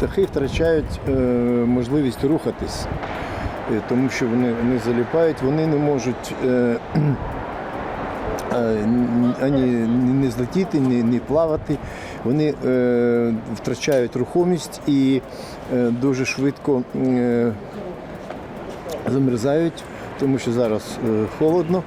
Птахи втрачають е, можливість рухатись, е, тому що вони, вони заліпають, вони не можуть е, ані не злетіти, ні, ні плавати. Вони е, втрачають рухомість і е, дуже швидко е, замерзають, тому що зараз е, холодно.